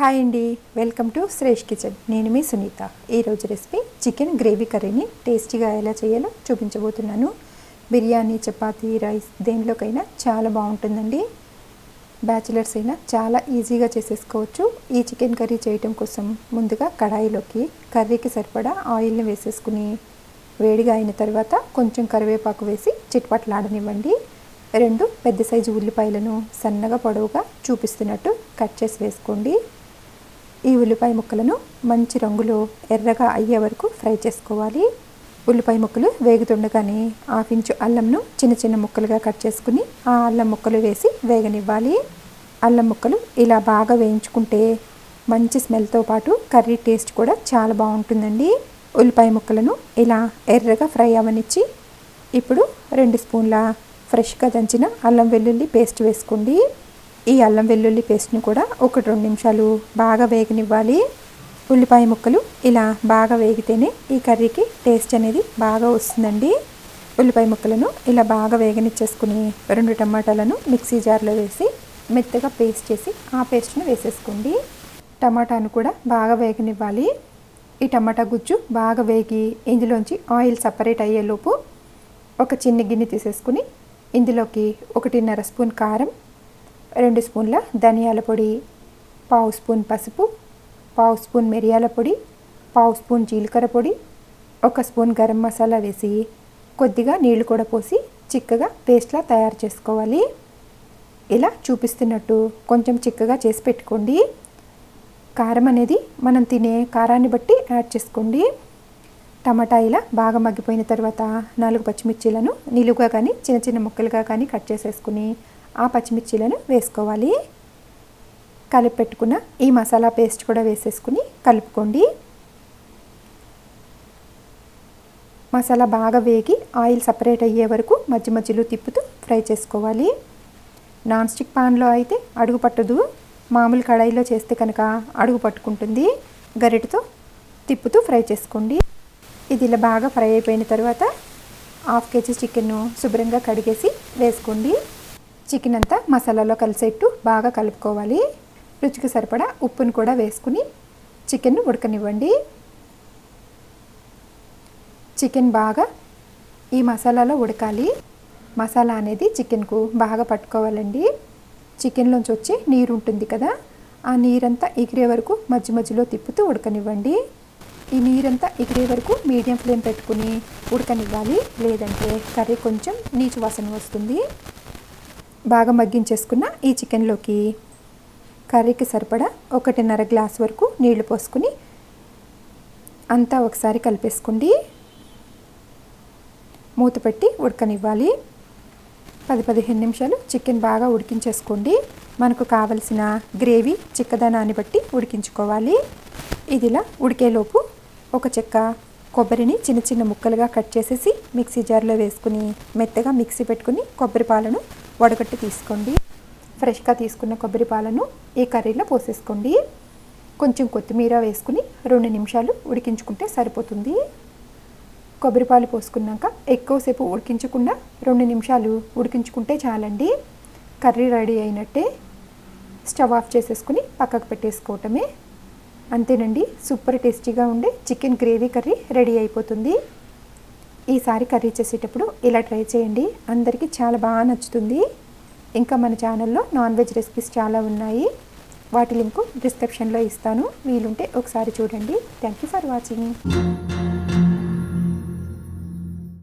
Hi అండి welcome to Shresh kitchen నేను మీ సునీత. ఈరోజు రెసిపీ చికెన్ గ్రేవీ కర్రీని టేస్టీగా ఎలా చేయాలో చూపించబోతున్నాను. బిర్యానీ చపాతీ రైస్ దేనిలోకైనా చాలా బాగుంటుందండి. బ్యాచిలర్స్ అయినా చాలా ఈజీగా చేసేసుకోవచ్చు. ఈ చికెన్ కర్రీ చేయటం కోసం ముందుగా కడాయిలోకి కర్రీకి సరిపడా ఆయిల్ని వేసేసుకుని వేడిగా అయిన తర్వాత కొంచెం కరివేపాకు వేసి చిట్పట్లాడనివ్వండి. రెండు పెద్ద సైజు ఉల్లిపాయలను సన్నగా పొడవుగా చూపిస్తున్నట్టు కట్ చేసి వేసుకోండి. ఈ ఉల్లిపాయ ముక్కలను మంచి రంగులో ఎర్రగా అయ్యే వరకు ఫ్రై చేసుకోవాలి. ఉల్లిపాయ ముక్కలు వేగుతుండగానే హాఫ్ ఇంచు అల్లంను చిన్న చిన్న ముక్కలుగా కట్ చేసుకుని ఆ అల్లం ముక్కలు వేసి వేగనివ్వాలి. అల్లం ముక్కలు ఇలా బాగా వేయించుకుంటే మంచి స్మెల్తో పాటు కర్రీ టేస్ట్ కూడా చాలా బాగుంటుందండి. ఉల్లిపాయ ముక్కలను ఇలా ఎర్రగా ఫ్రై అవ్వనిచ్చి ఇప్పుడు రెండు స్పూన్ల ఫ్రెష్గా దంచిన అల్లం వెల్లుల్లి పేస్ట్ వేసుకోండి. ఈ అల్లం వెల్లుల్లి పేస్ట్ని కూడా ఒకటి రెండు నిమిషాలు బాగా వేగనివ్వాలి. ఉల్లిపాయ ముక్కలు ఇలా బాగా వేగితేనే ఈ కర్రీకి టేస్ట్ అనేది బాగా వస్తుందండి. ఉల్లిపాయ ముక్కలను ఇలా బాగా వేగనిచ్చేసుకుని రెండు టమాటాలను మిక్సీ జార్లో వేసి మెత్తగా పేస్ట్ చేసి ఆ పేస్ట్ను వేసేసుకోండి. టమాటాను కూడా బాగా వేగనివ్వాలి. ఈ టమాటా గుజ్జు బాగా వేగి ఇందులోంచి ఆయిల్ సపరేట్ అయ్యేలోపు ఒక చిన్న గిన్నె తీసేసుకుని ఇందులోకి ఒకటిన్నర స్పూన్ కారం రెండు స్పూన్ల ధనియాల పొడి పావు స్పూన్ పసుపు పావు స్పూన్ మిరియాల పొడి పావు స్పూన్ జీలకర్ర పొడి ఒక స్పూన్ గరం మసాలా వేసి కొద్దిగా నీళ్ళు కూడా పోసి చిక్కగా పేస్ట్లా తయారు చేసుకోవాలి. ఇలా చూపిస్తున్నట్టు కొంచెం చిక్కగా చేసి పెట్టుకోండి. కారం అనేది మనం తినే కారాన్ని బట్టి యాడ్ చేసుకోండి. టమాటా ఇలా బాగా మగ్గిపోయిన తర్వాత నాలుగు పచ్చిమిర్చీలను నిలువుగా కానీ చిన్న చిన్న ముక్కలుగా కానీ కట్ చేసేసుకుని ఆ పచ్చిమిర్చీలను వేసుకోవాలి. కలిపి పెట్టుకున్న ఈ మసాలా పేస్ట్ కూడా వేసేసుకుని కలుపుకోండి. మసాలా బాగా వేగి ఆయిల్ సపరేట్ అయ్యే వరకు మధ్య మధ్యలో తిప్పుతూ ఫ్రై చేసుకోవాలి. నాన్ స్టిక్ పాన్లో అయితే అడుగు పట్టదు. మామూలు కడాయిలో చేస్తే కనుక అడుగు పట్టుకుంటుంది. గరిటతో తిప్పుతూ ఫ్రై చేసుకోండి. ఇది ఇలా బాగా ఫ్రై అయిపోయిన తర్వాత హాఫ్ కేజీ చికెన్ను శుభ్రంగా కడిగేసి వేసుకోండి. చికెన్ అంతా మసాలాలో కలిసేట్టు బాగా కలుపుకోవాలి. రుచికి సరిపడా ఉప్పును కూడా వేసుకుని చికెన్ను ఉడకనివ్వండి. చికెన్ బాగా ఈ మసాలాలో ఉడకాలి. మసాలా అనేది చికెన్కు బాగా పట్టుకోవాలండి. చికెన్లోంచి వచ్చే నీరు ఉంటుంది కదా ఆ నీరంతా ఎగిరే వరకు మధ్య మధ్యలో తిప్పుతూ ఉడకనివ్వండి. ఈ నీరంతా ఎగిరే వరకు మీడియం ఫ్లేమ్ పెట్టుకుని ఉడకనివ్వాలి. లేదంటే కర్రీ కొంచెం నీచు వాసన వస్తుంది. బాగా మగ్గించేసుకున్న ఈ చికెన్లోకి కర్రీకి సరిపడా ఒకటిన్నర గ్లాస్ వరకు నీళ్ళు పోసుకుని అంతా ఒకసారి కలిపేసుకోండి. మూత పెట్టి ఉడకనివ్వాలి. పది పదిహేను నిమిషాలు చికెన్ బాగా ఉడికించేసుకోండి. మనకు కావలసిన గ్రేవీ చిక్కదనాన్ని బట్టి ఉడికించుకోవాలి. ఇదిలా ఉడికేలోపు ఒక చెక్క కొబ్బరిని చిన్న చిన్న ముక్కలుగా కట్ చేసేసి మిక్సీ జార్లో వేసుకుని మెత్తగా మిక్సీ పెట్టుకుని కొబ్బరి పాలను వడగట్టి తీసుకోండి. ఫ్రెష్గా తీసుకున్న కొబ్బరి పాలను ఈ కర్రీలో పోసేసుకోండి. కొంచెం కొత్తిమీర వేసుకుని రెండు నిమిషాలు ఉడికించుకుంటే సరిపోతుంది. కొబ్బరి పాలు పోసుకున్నాక ఎక్కువసేపు ఉడికించకుండా రెండు నిమిషాలు ఉడికించుకుంటే చాలండి. కర్రీ రెడీ అయినట్టే స్టవ్ ఆఫ్ చేసేసుకుని పక్కకు పెట్టేసుకోవటమే. అంతేనండి సూపర్ టేస్టీగా ఉండే చికెన్ గ్రేవీ కర్రీ రెడీ అయిపోతుంది. ఈసారి కర్రీ చేసేటప్పుడు ఇలా ట్రై చేయండి. అందరికీ చాలా బాగా నచ్చుతుంది. ఇంకా మన ఛానల్లో నాన్ వెజ్ రెసిపీస్ చాలా ఉన్నాయి. వాటి లింకు డిస్క్రిప్షన్లో ఇస్తాను. వీలుంటే ఒకసారి చూడండి. Thank you for watching.